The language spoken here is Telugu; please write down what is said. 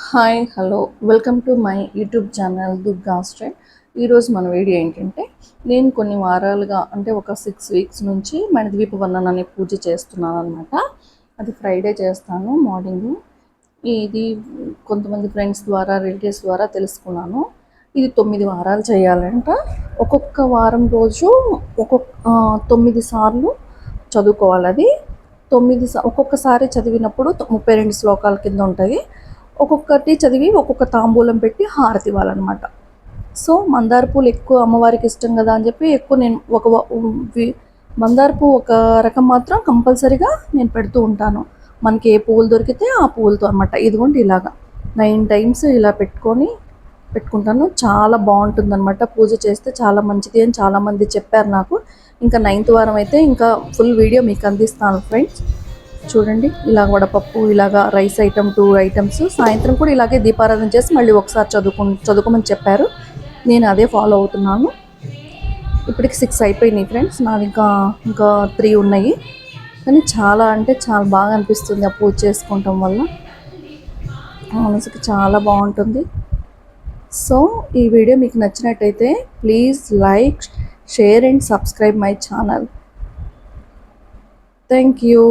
Hi hello. Welcome to my YouTube channel Durga straight ఈరోజు మన వీడియో ఏంటంటే నేను కొన్ని వారాలుగా అంటే ఒక సిక్స్ వీక్స్ నుంచి మణిద్వీప వర్ణన పూజ చేస్తున్నాను అనమాట అది ఫ్రైడే చేస్తాను మార్నింగ్ ఇది కొంతమంది ఫ్రెండ్స్ ద్వారా రిలేటివ్స్ ద్వారా తెలుసుకున్నాను. ఇది తొమ్మిది వారాలు చేయాలంట. ఒక్కొక్క వారం రోజు ఒక్కొక్క తొమ్మిది సార్లు చదువుకోవాలి అది. తొమ్మిది సా- ఒక్కొక్కసారి చదివినప్పుడు ముప్పై రెండు శ్లోకాల కింద ఉంటుంది ఒక్కొక్కటి చదివి ఒక్కొక్క తాంబూలం పెట్టి హారతి ఇవ్వాలన్నమాట. సో మందార పూలు ఎక్కువ అమ్మవారికి ఇష్టం కదా అని చెప్పి ఎక్కువ నేను ఒక మందార పువ్వు ఒక రకం మాత్రం కంపల్సరీగా నేను పెడుతూ ఉంటాను. మనకి ఏ పువ్వులు దొరికితే ఆ పువ్వులతో అనమాట ఇదిగోండి ఇలాగా. నైన్ టైమ్స్ ఇలా పెట్టుకొని పెట్టుకుంటాను. చాలా బాగుంటుంది అనమాట పూజ చేస్తే చాలా మంచిది అని చాలామంది చెప్పారు నాకు. ఇంకా నైన్త్ వారం అయితే ఇంకా ఫుల్ వీడియో మీకు అందిస్తాను ఫ్రెండ్స్. చూడండి. ఇలా వడపప్పు ఇలాగ రైస్ ఐటమ్ టూ ఐటమ్స్. సాయంత్రం కూడా ఇలాగే దీపారాధన చేసి మళ్ళీ ఒకసారి చదువుకు చదువుకోమని చెప్పారు. నేను అదే ఫాలో అవుతున్నాను. ఇప్పటికి సిక్స్ అయిపోయినాయి ఫ్రెండ్స్ నాది ఇంకా ఇంకా త్రీ ఉన్నాయి. కానీ చాలా అంటే చాలా బాగా అనిపిస్తుంది ఆ పూజ చేసుకోవటం వల్ల. మనసుకి చాలా బాగుంటుంది. సో ఈ వీడియో మీకు నచ్చినట్టయితే please like share and subscribe my channel thank you